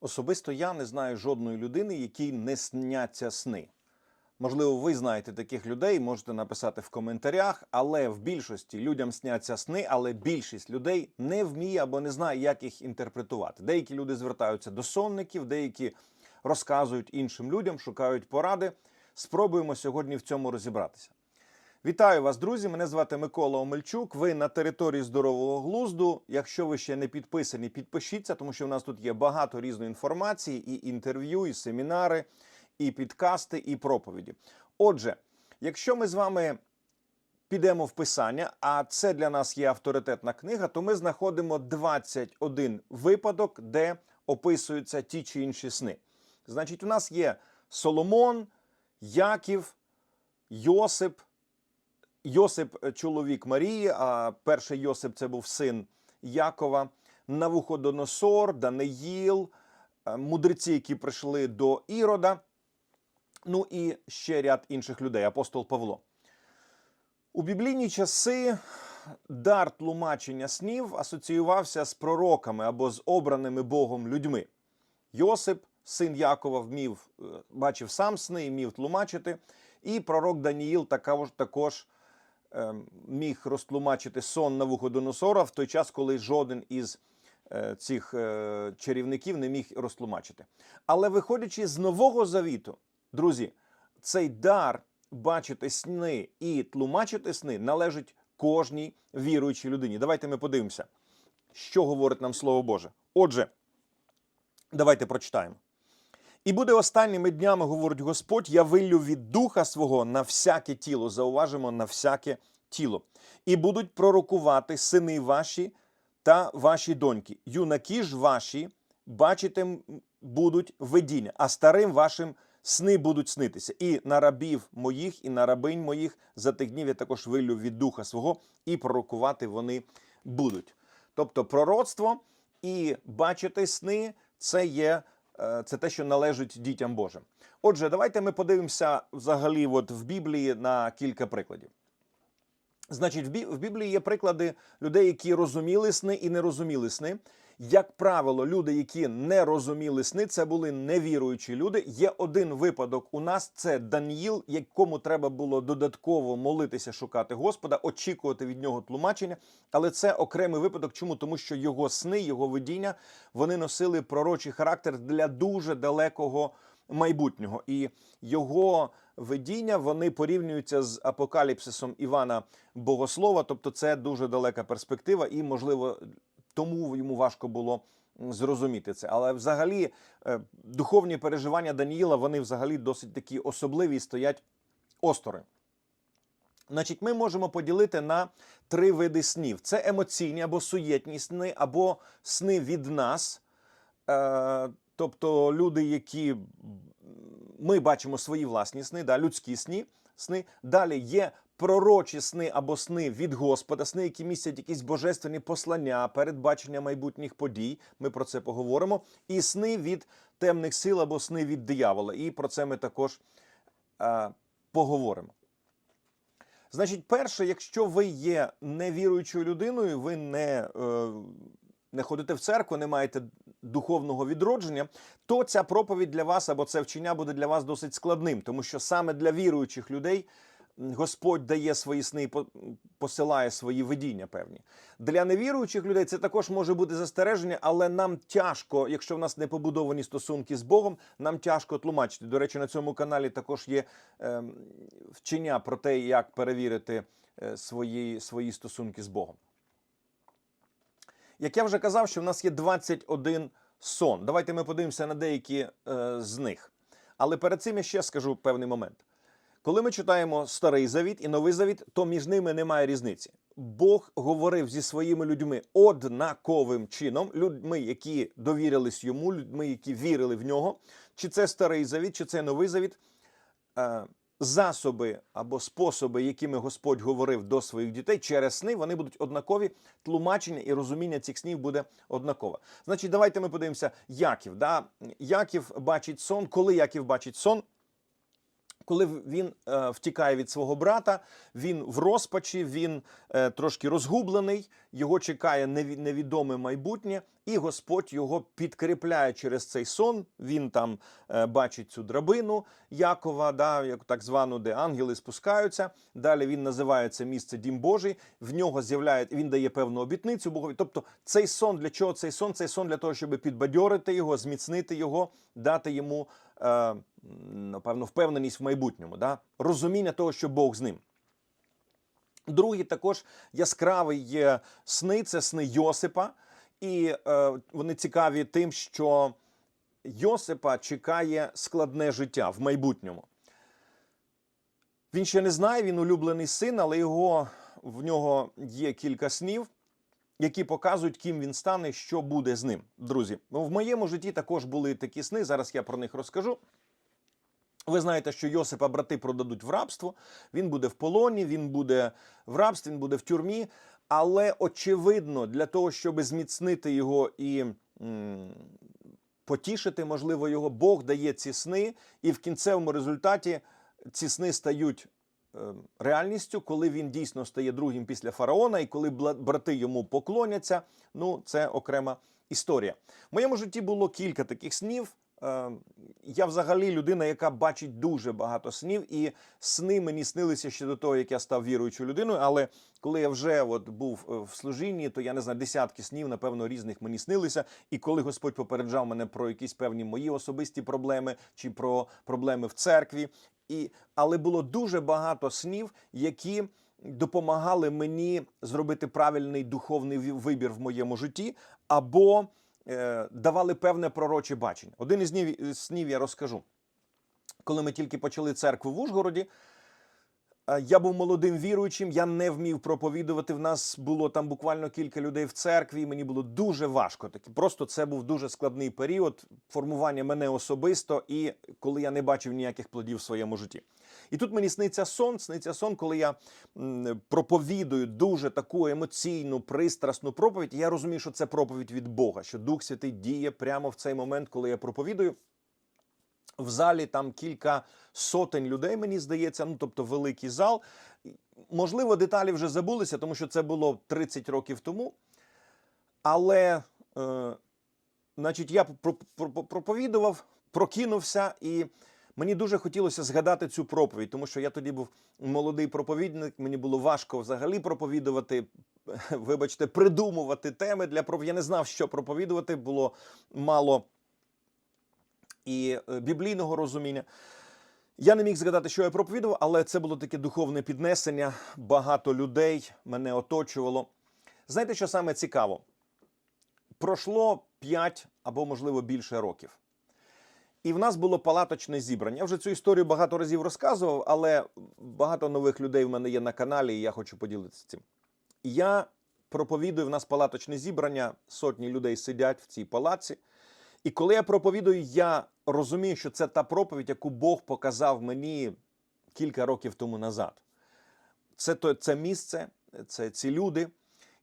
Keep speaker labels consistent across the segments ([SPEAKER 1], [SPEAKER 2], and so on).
[SPEAKER 1] Особисто я не знаю жодної людини, якій не сняться сни. Можливо, ви знаєте таких людей, можете написати в коментарях, але в більшості людям сняться сни, але більшість людей не вміє або не знає, як їх інтерпретувати. Деякі люди звертаються до сонників, деякі розказують іншим людям, шукають поради. Спробуємо сьогодні в цьому розібратися. Вітаю вас, друзі! Мене звати Микола Омельчук. Ви на території здорового глузду. Якщо ви ще не підписані, підпишіться, тому що в нас тут є багато різної інформації, і інтерв'ю, і семінари, і підкасти, і проповіді. Отже, якщо ми з вами підемо в писання, а це для нас є авторитетна книга, то ми знаходимо 21 випадок, де описуються ті чи інші сни. Значить, у нас є Соломон, Яків, Йосип. Йосип е, чоловік Марії, а перший Йосип це був син Якова, Навуходоносор, Даниїл, е, мудреці, які прийшли до Ірода. Ну і ще ряд інших людей, апостол Павло. У біблійні часи дар тлумачення снів асоціювався з пророками або з обраними Богом людьми. Йосип, син Якова, вмів, е, бачив сам сни і вмів тлумачити. І пророк Даніїл також, також міг розтлумачити сон Навуходоносора в той час, коли жоден із е, цих е, чарівників не міг розтлумачити. Але виходячи з Нового Завіту, друзі, цей дар бачити сни і тлумачити сни належить кожній віруючій людині. Давайте ми подивимося, що говорить нам Слово Боже. Отже, давайте прочитаємо. І буде останніми днями, говорить Господь, я виллю від духа свого на всяке тіло. Зауважимо на всяке тіло. І будуть пророкувати сини ваші та ваші доньки. Юнаки ж ваші бачити будуть видіння, а старим вашим сни будуть снитися. І на рабів моїх, і на рабинь моїх за тих днів я також виллю від духа свого, і пророкувати вони будуть. Тобто пророцтво і бачити сни це є це те, що належить дітям Божим. Отже, давайте ми подивимося взагалі от в Біблії на кілька прикладів. Значить, в Біблії є приклади людей, які розуміли сни і не розуміли сни. Як правило, люди, які не розуміли сни, це були невіруючі люди. Є один випадок у нас це Даніїл, якому треба було додатково молитися, шукати Господа, очікувати від нього тлумачення. Але це окремий випадок. Чому? Тому що його сни, його видіння вони носили пророчий характер для дуже далекого майбутнього. І його видіння вони порівнюються з апокаліпсисом Івана Богослова. Тобто, це дуже далека перспектива, і можливо, тому йому важко було зрозуміти це. Але взагалі е, духовні переживання Даніїла вони взагалі досить такі особливі і стоять осторонь. Значить, ми можемо поділити на три види снів: це емоційні або суєтні сни, або сни від нас. Е, тобто люди, які ми бачимо свої власні сни, да, людські сни, сни. Далі є пророчі сни або сни від Господа, сни, які містять якісь божественні послання, передбачення майбутніх подій. Ми про це поговоримо. І сни від темних сил або сни від диявола. І про це ми також е, поговоримо. Значить, перше, якщо ви є невіруючою людиною, ви не, е, не ходите в церкву, не маєте духовного відродження, то ця проповідь для вас або це вчення буде для вас досить складним, тому що саме для віруючих людей Господь дає свої сни, посилає свої видіння певні. Для невіруючих людей це також може бути застереження, але нам тяжко, якщо в нас не побудовані стосунки з Богом, нам тяжко тлумачити. До речі, на цьому каналі також є ем, вчення про те, як перевірити е, свої, свої стосунки з Богом. Як я вже казав, що в нас є 21 сон. Давайте ми подивимося на деякі е, з них. Але перед цим я ще скажу певний момент. Коли ми читаємо Старий Завіт і Новий Завіт, то між ними немає різниці. Бог говорив зі своїми людьми однаковим чином, людьми, які довірились йому, людьми, які вірили в нього. Чи це Старий Завіт, чи це Новий Завіт. Е, засоби або способи, якими Господь говорив до своїх дітей через сни, вони будуть однакові. Тлумачення і розуміння цих снів буде однакове. Значить, давайте ми подивимося. Яків. Да? Яків бачить сон. Коли Яків бачить сон? Коли він е, втікає від свого брата, він в розпачі, він е, трошки розгублений, його чекає неві- невідоме майбутнє, і Господь його підкріпляє через цей сон. Він там е, бачить цю драбину Якова, да, як так звану, де ангели спускаються. Далі він називає це місце Дім Божий. В нього з'являє він дає певну обітницю Богові. Тобто, цей сон для чого цей сон? Цей сон для того, щоб підбадьорити його, зміцнити його, дати йому напевно впевненість в майбутньому, да? розуміння того, що Бог з ним. Другий також яскравий сни це сни Йосипа, і е, вони цікаві тим, що Йосипа чекає складне життя в майбутньому. Він ще не знає, він улюблений син, але його, в нього є кілька снів, які показують, ким він стане, що буде з ним. Друзі, ну, в моєму житті також були такі сни. Зараз я про них розкажу. Ви знаєте, що Йосипа брати продадуть в рабство. Він буде в полоні, він буде в рабстві, він буде в тюрмі. Але очевидно, для того, щоб зміцнити його і м, потішити, можливо, його, Бог дає ці сни, і в кінцевому результаті ці сни стають реальністю, коли він дійсно стає другим після фараона, і коли брати йому поклоняться. Ну, це окрема історія. В моєму житті було кілька таких снів. Е, Я взагалі людина, яка бачить дуже багато снів, і сни мені снилися ще до того, як я став віруючою людиною. Але коли я вже от був е, в служінні, то я не знаю, десятки снів, напевно, різних мені снилися. І коли Господь попереджав мене про якісь певні мої особисті проблеми чи про проблеми в церкві, і але було дуже багато снів, які допомагали мені зробити правильний духовний вибір в моєму житті, або е, давали певне пророче бачення. Один із снів, я розкажу. Коли ми тільки почали церкву в Ужгороді, я був молодим віруючим, я не вмів проповідувати. В нас було там буквально кілька людей в церкві. Мені було дуже важко. Таки просто це був дуже складний період формування мене особисто, і коли я не бачив ніяких плодів в своєму житті. І тут мені сниться сон, сниться сон, коли я проповідую дуже таку емоційну, пристрасну проповідь. Я розумію, що це проповідь від Бога, що Дух Святий діє прямо в цей момент, коли я проповідую. В залі там кілька сотень людей, мені здається, ну тобто великий зал. Можливо, деталі вже забулися, тому що це було 30 років тому. Але, е, значить, я про- про- про- проповідував, прокинувся, і мені дуже хотілося згадати цю проповідь, тому що я тоді був молодий проповідник, мені було важко взагалі проповідувати, вибачте, придумувати теми для проповіді. Я не знав, що проповідувати, було мало і е, біблійного розуміння. Я не міг згадати, що я проповідував, але це було таке духовне піднесення. Багато людей мене оточувало. Знаєте, що саме цікаво? Пройшло 5 або, можливо, більше років. І в нас було палаточне зібрання. Я вже цю історію багато разів розказував, але багато нових людей в мене є на каналі, і я хочу поділитися цим. Я проповідую, в нас палаточне зібрання, сотні людей сидять в цій палаці. І коли я проповідую, я розумію, що це та проповідь, яку Бог показав мені кілька років тому назад. Це то, це місце, це ці люди.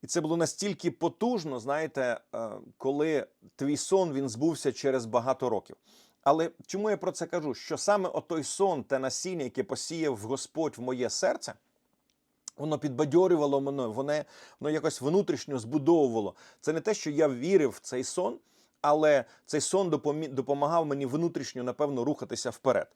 [SPEAKER 1] І це було настільки потужно, знаєте, е, коли твій сон він збувся через багато років. Але чому я про це кажу? Що саме отой сон, те насіння, яке посіяв Господь в моє серце, воно підбадьорювало мене, воно, воно якось внутрішньо збудовувало. Це не те, що я вірив в цей сон, але цей сон допомагав мені внутрішньо, напевно, рухатися вперед.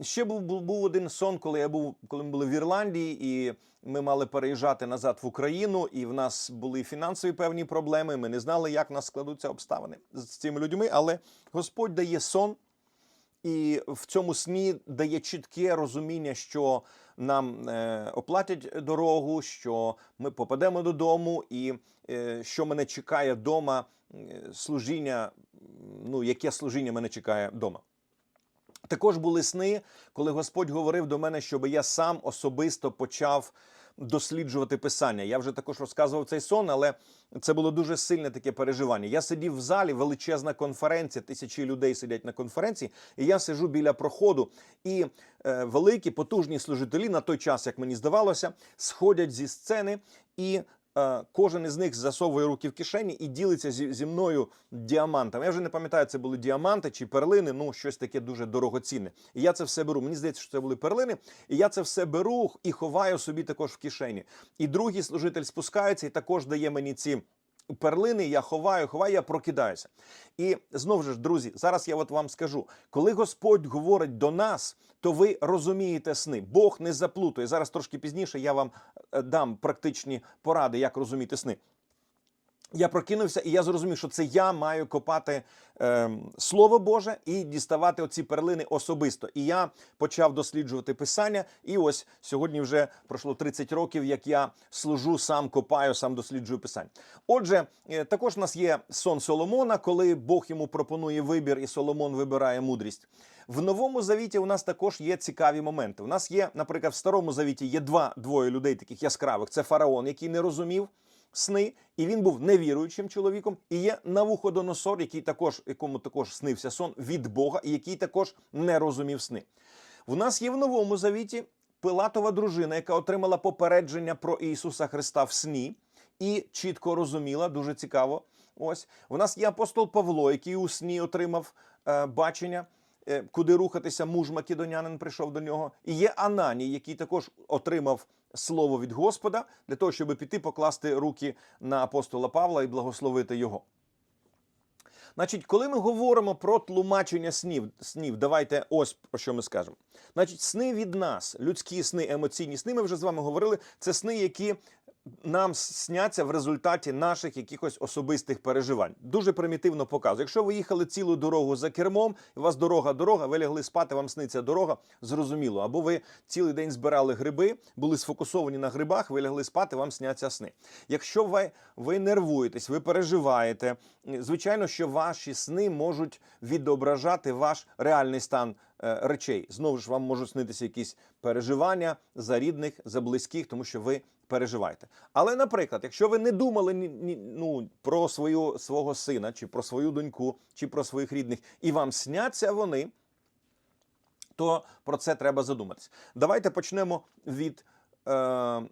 [SPEAKER 1] Ще був, був, один сон, коли я був, коли ми були в Ірландії, і ми мали переїжджати назад в Україну, і в нас були фінансові певні проблеми. Ми не знали, як нас складуться обставини з цими людьми. Але Господь дає сон, і в цьому сні дає чітке розуміння, що нам е, оплатять дорогу, що ми попадемо додому, і е, що мене чекає вдома, служіння, ну яке служіння мене чекає вдома. Також були сни, коли Господь говорив до мене, щоб я сам особисто почав досліджувати писання. Я вже також розказував цей сон, але це було дуже сильне таке переживання. Я сидів в залі, величезна конференція, тисячі людей сидять на конференції, і я сижу біля проходу. І е, великі потужні служителі на той час, як мені здавалося, сходять зі сцени і. Е, Кожен із них засовує руки в кишені і ділиться зі, зі мною діамантами. Я вже не пам'ятаю, це були діаманти чи перлини, ну щось таке дуже дорогоцінне. І я це все беру. Мені здається, що це були перлини, і я це все беру і ховаю собі також в кишені. І другий служитель спускається і також дає мені ці перлини, я ховаю, ховаю, я прокидаюся. І знову ж, друзі, зараз я от вам скажу: коли Господь говорить до нас, то ви розумієте сни. Бог не заплутує. Зараз трошки пізніше я вам е, дам практичні поради, як розуміти сни. Я прокинувся, і я зрозумів, що це я маю копати е, Слово Боже і діставати оці перлини особисто. І я почав досліджувати писання. І ось сьогодні вже пройшло 30 років, як я служу, сам копаю, сам досліджую писання. Отже, е, також у нас є сон Соломона, коли Бог йому пропонує вибір, і Соломон вибирає мудрість. В новому завіті у нас також є цікаві моменти. У нас є, наприклад, в старому завіті є два двоє людей, таких яскравих. Це фараон, який не розумів сни, і він був невіруючим чоловіком. І є Навуходоносор, який також, якому також снився сон від Бога, і який також не розумів сни. В нас є в новому завіті Пилатова дружина, яка отримала попередження про Ісуса Христа в сні і чітко розуміла, дуже цікаво. Ось у нас є апостол Павло, який у сні отримав е, бачення. е, Куди рухатися, муж македонянин прийшов до нього. І є Ананій, який також отримав слово від Господа для того, щоб піти покласти руки на апостола Павла і благословити його. Значить, коли ми говоримо про тлумачення снів, снів, давайте ось про що ми скажемо. Значить, сни від нас, людські сни, емоційні сни, ми вже з вами говорили, це сни, які нам сняться в результаті наших якихось особистих переживань. Дуже примітивно показую. Якщо ви їхали цілу дорогу за кермом, у вас дорога, дорога, ви лягли спати, вам сниться дорога, зрозуміло. Або ви цілий день збирали гриби, були сфокусовані на грибах, ви лягли спати, вам сняться сни. Якщо ви, ви нервуєтесь, ви переживаєте, звичайно, що ваші сни можуть відображати ваш реальний стан е, речей. Знову ж вам можуть снитися якісь переживання за рідних, за близьких, тому що ви переживаєте. Але, наприклад, якщо ви не думали ні, ні, ну, про свою, свого сина, чи про свою доньку, чи про своїх рідних, і вам сняться вони, то про це треба задуматися. Давайте почнемо від е,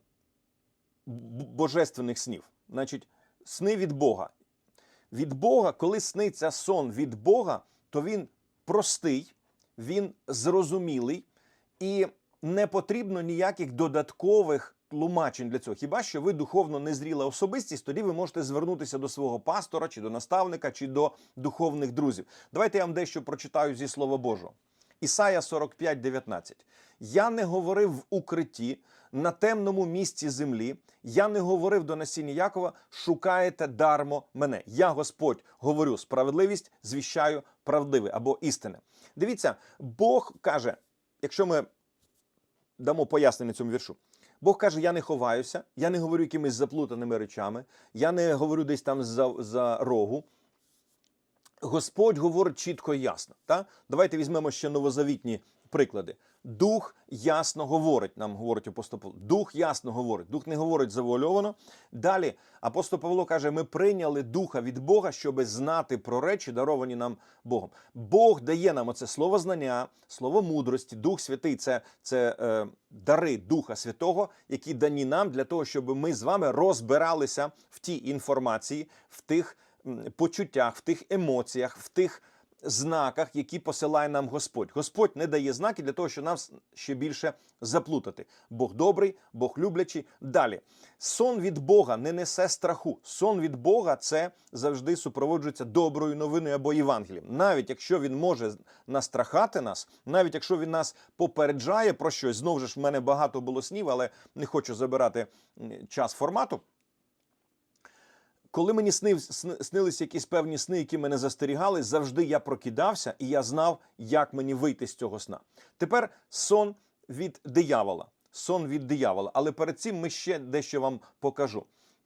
[SPEAKER 1] божественних снів. Значить, сни від Бога. Від Бога, коли сниться сон від Бога, то він простий, він зрозумілий і не потрібно ніяких додаткових тлумачень для цього. Хіба що ви духовно незріла особистість, тоді ви можете звернутися до свого пастора, чи до наставника, чи до духовних друзів. Давайте я вам дещо прочитаю зі Слова Божого. Ісая 45, 19. Я не говорив в укритті на темному місці землі. Я не говорив до насіння Якова, шукаєте дармо мене. Я, Господь, говорю справедливість, звіщаю правдиве або істине. Дивіться, Бог каже, якщо ми дамо пояснення цьому віршу. Бог каже: я не ховаюся, я не говорю якимись заплутаними речами, я не говорю десь там за, за рогу. Господь говорить чітко і ясно. Та? Давайте візьмемо ще новозавітні приклади. Дух ясно говорить, нам говорить апостол Павло. Дух ясно говорить, дух не говорить завуальовано. Далі апостол Павло каже: ми прийняли духа від Бога, щоб знати про речі, даровані нам Богом. Бог дає нам оце слово знання, слово мудрості, Дух Святий це, це е, дари Духа Святого, які дані нам для того, щоб ми з вами розбиралися в тій інформації, в тих почуттях, в тих емоціях, в тих знаках, які посилає нам Господь. Господь не дає знаки для того, щоб нас ще більше заплутати. Бог добрий, Бог люблячий. Далі сон від Бога не несе страху. Сон від Бога це завжди супроводжується доброю новиною або Євангелієм. Навіть якщо він може настрахати нас, навіть якщо він нас попереджає про щось, знову ж в мене багато було снів, але не хочу забирати час формату. Коли мені снив, снилися якісь певні сни, які мене застерігали, завжди я прокидався і я знав, як мені вийти з цього сна. Тепер сон від диявола. Сон від диявола. Але перед цим ми ще дещо вам покажу.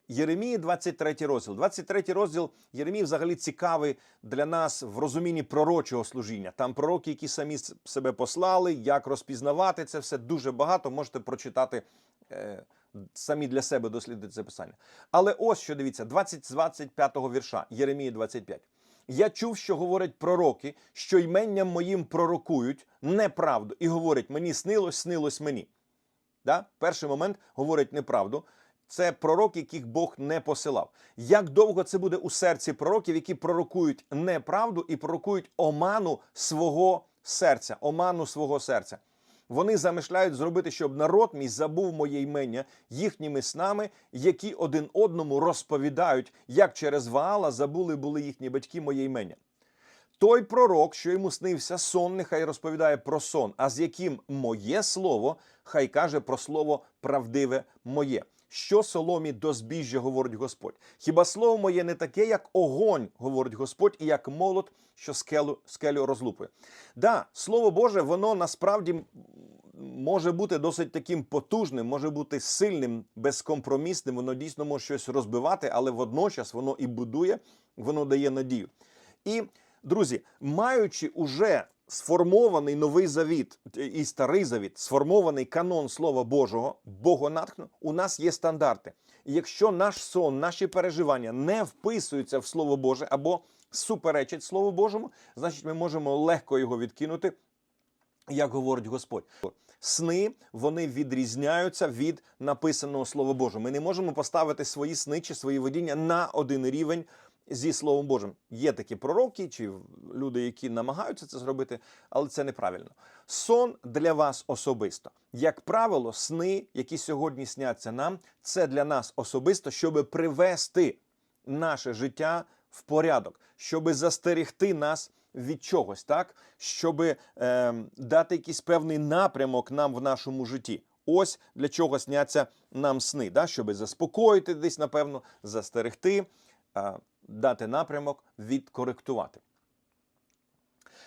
[SPEAKER 1] Єремії, 23 розділ. 23 розділ Єремії взагалі цікавий для нас в розумінні пророчого служіння. Там пророки, які самі себе послали, як розпізнавати це все дуже багато. Можете прочитати е, самі для себе дослідити це писання. Але ось що дивіться, 20 з 25 вірша Єремії 25. Я чув, що говорять пророки, що йменням моїм пророкують неправду, і говорять: мені снилось, снилось мені. Да? Перший момент говорить неправду. Це пророки, яких Бог не посилав. Як довго це буде у серці пророків, які пророкують неправду і пророкують оману свого серця, оману свого серця. Вони замишляють зробити, щоб народ мій забув моє ймення їхніми снами, які один одному розповідають, як через Ваала забули були їхні батьки моє ймення. Той пророк, що йому снився сон, нехай розповідає про сон, а з яким моє слово, хай каже про слово правдиве моє. Що соломі до збіжжя, говорить Господь. Хіба слово моє не таке, як огонь, говорить Господь, і як молот, що скелю, скелю розлупує. Да, слово Боже, воно насправді може бути досить таким потужним, може бути сильним, безкомпромісним. Воно дійсно може щось розбивати, але водночас воно і будує, воно дає надію. І друзі, маючи уже сформований новий завіт і старий завіт, сформований канон Слова Божого, богонатхно, у нас є стандарти. І якщо наш сон, наші переживання не вписуються в Слово Боже або суперечать Слову Божому, значить ми можемо легко його відкинути, як говорить Господь. Сни вони відрізняються від написаного Слова Божого. Ми не можемо поставити свої сни чи свої видіння на один рівень зі Словом Божим. Є такі пророки чи люди, які намагаються це зробити, але це неправильно. Сон для вас особисто. Як правило, сни, які сьогодні сняться нам, це для нас особисто, щоб привести наше життя в порядок, щоб застерегти нас від чогось, так щоб е, дати якийсь певний напрямок нам в нашому житті. Ось для чого сняться нам сни, да? щоб заспокоїти десь, напевно, застерегти, е, дати напрямок, відкоректувати.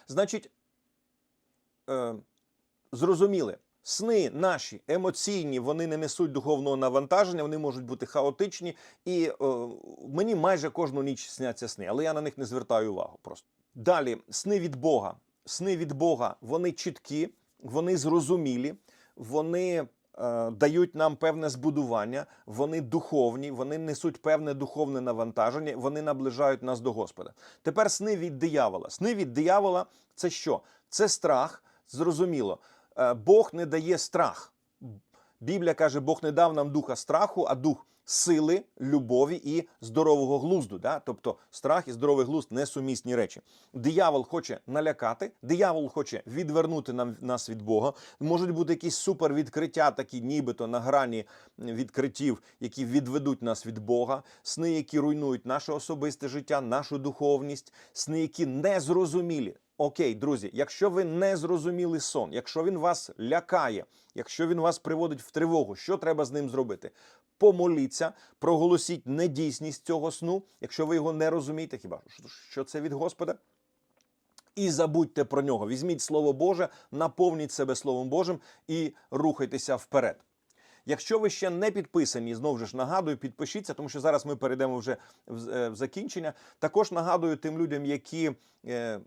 [SPEAKER 1] Значить, е, зрозуміли, сни наші емоційні, вони не несуть духовного навантаження, вони можуть бути хаотичні, і е, мені майже кожну ніч сняться сни, але я на них не звертаю увагу просто. Далі, сни від Бога. Сни від Бога вони чіткі, вони зрозумілі, вони дають нам певне збудування, вони духовні, вони несуть певне духовне навантаження, вони наближають нас до Господа. Тепер сни від диявола. Сни від диявола це що? Це страх, зрозуміло. Е, Бог не дає страх. Біблія каже, Бог не дав нам духа страху, а дух сили, любові і здорового глузду. Да? Тобто страх і здоровий глузд несумісні речі. Диявол хоче налякати, диявол хоче відвернути нам нас від Бога. Можуть бути якісь супервідкриття, такі нібито на грані відкриттів, які відведуть нас від Бога, сни, які руйнують наше особисте життя, нашу духовність, сни, які незрозумілі. Окей, друзі, якщо ви не зрозуміли сон, якщо він вас лякає, якщо він вас приводить в тривогу, що треба з ним зробити? Помоліться, проголосіть недійсність цього сну, якщо ви його не розумієте, хіба що це від Господа? І забудьте про нього. Візьміть Слово Боже, наповніть себе Словом Божим і рухайтеся вперед. Якщо ви ще не підписані, знову ж нагадую, підпишіться, тому що зараз ми перейдемо вже в, е, закінчення. Також нагадую тим людям, які е,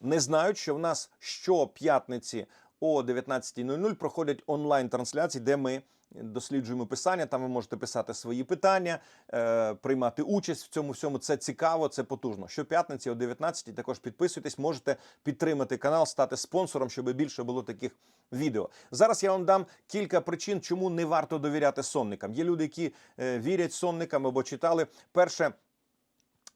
[SPEAKER 1] не знають, що в нас щоп'ятниці о 19.00 проходять онлайн-трансляції, де ми досліджуємо писання. Там ви можете писати свої питання, е, приймати участь в цьому всьому. Це цікаво, це потужно. Щоп'ятниці о 19.00 також підписуйтесь, можете підтримати канал, стати спонсором, щоб більше було таких відео. Зараз я вам дам кілька причин, чому не варто довіряти сонникам. Є люди, які е, вірять сонникам або читали. Перше.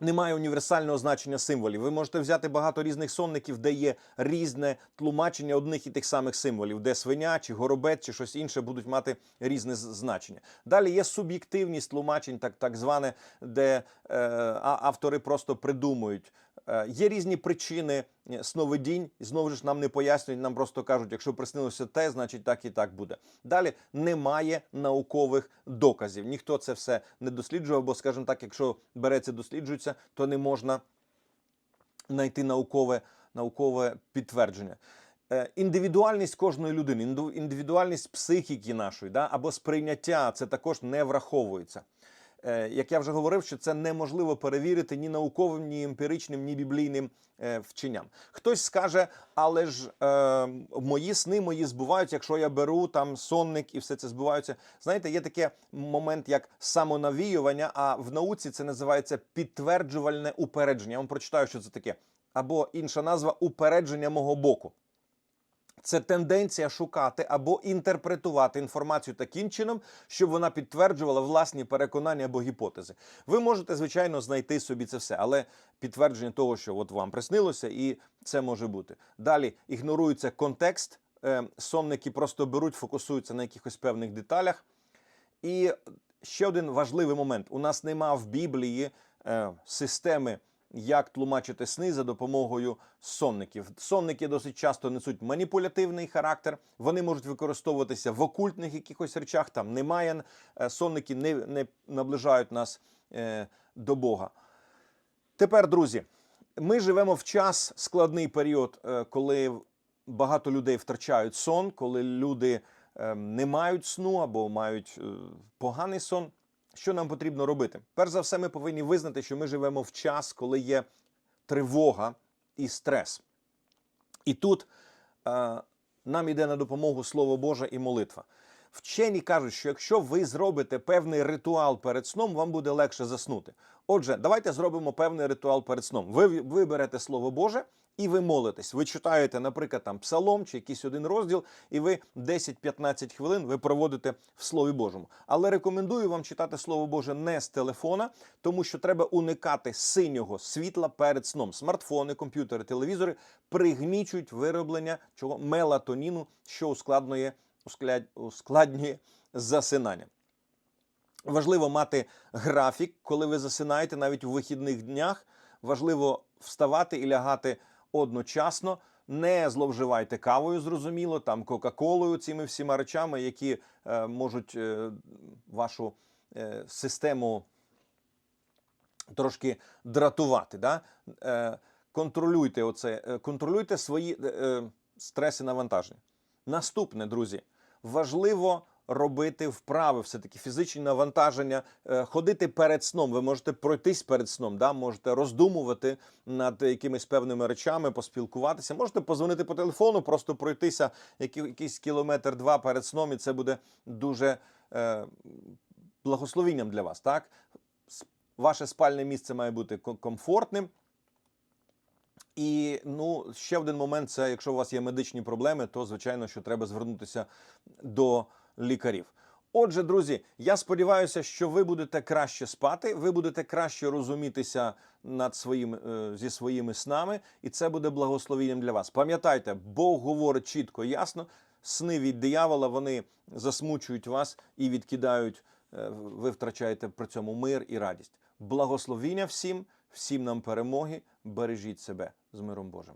[SPEAKER 1] Немає універсального значення символів. Ви можете взяти багато різних сонників, де є різне тлумачення одних і тих самих символів, де свиня, чи горобець, чи щось інше будуть мати різне значення. Далі є суб'єктивність тлумачень, так, так зване, де е, автори просто придумують. Е, Є різні причини е, сновидінь, і знову ж нам не пояснюють, нам просто кажуть, якщо приснилося те, значить так і так буде. Далі немає наукових доказів. Ніхто це все не досліджував, бо, скажімо так, якщо береться, досліджується, то не можна знайти наукове, наукове підтвердження. Е, Індивідуальність кожної людини, індивідуальність психіки нашої, да, або сприйняття це також не враховується. Е, Як я вже говорив, що це неможливо перевірити ні науковим, ні емпіричним, ні біблійним е, вченням. Хтось скаже, але ж е, мої сни мої збуваються, якщо я беру там сонник і все це збувається. Знаєте, є таке момент, як самонавіювання, а в науці це називається підтверджувальне упередження. Я вам прочитаю, що це таке. Або інша назва упередження мого боку. Це тенденція шукати або інтерпретувати інформацію таким чином, щоб вона підтверджувала власні переконання або гіпотези. Ви можете, звичайно, знайти собі це все, але підтвердження того, що от вам приснилося, і це може бути. Далі ігнорується контекст е, сонники просто беруть, фокусуються на якихось певних деталях. І ще один важливий момент: у нас нема в Біблії е, системи, як тлумачити сни за допомогою сонників. Сонники досить часто несуть маніпулятивний характер. Вони можуть використовуватися в окультних якихось речах. Там немає е, сонники, не, не наближають нас е, до Бога. Тепер, друзі, ми живемо в час складний період, е, коли багато людей втрачають сон, коли люди е, не мають сну або мають е, поганий сон. Що нам потрібно робити? Перш за все, ми повинні визнати, що ми живемо в час, коли є тривога і стрес. І тут е, нам йде на допомогу Слово Боже і молитва. Вчені кажуть, що якщо ви зробите певний ритуал перед сном, вам буде легше заснути. Отже, давайте зробимо певний ритуал перед сном. Ви виберете Слово Боже і ви молитесь. Ви читаєте, наприклад, там псалом чи якийсь один розділ, і ви 10-15 хвилин ви проводите в Слові Божому. Але рекомендую вам читати Слово Боже не з телефона, тому що треба уникати синього світла перед сном. Смартфони, комп'ютери, телевізори пригнічують вироблення чого мелатоніну, що ускладнює, ускладнює, засинання. Важливо мати графік, коли ви засинаєте навіть у вихідних днях. Важливо вставати і лягати одночасно. Не зловживайте кавою, зрозуміло, там Кока-Колою, цими всіма речами, які е, можуть е, вашу е, систему трошки дратувати. Да? Е, контролюйте оце, е, контролюйте свої е, е, стреси навантаження. Наступне, друзі, важливо робити вправи, все-таки фізичні навантаження, е, ходити перед сном. Ви можете пройтись перед сном, да? можете роздумувати над якимись певними речами, поспілкуватися. Можете позвонити по телефону, просто пройтися якийсь кілометр два перед сном, і це буде дуже е, благословінням для вас. Так? Ваше спальне місце має бути комфортним. І ну, ще один момент: це якщо у вас є медичні проблеми, то звичайно, що треба звернутися до лікарів. Отже, друзі, я сподіваюся, що ви будете краще спати, ви будете краще розумітися над своїм, е, зі своїми снами, і це буде благословенням для вас. Пам'ятайте, Бог говорить чітко, ясно. Сни від диявола вони засмучують вас і відкидають. е, Ви втрачаєте при цьому мир і радість. Благословіння всім, всім нам перемоги. Бережіть себе з миром Божим.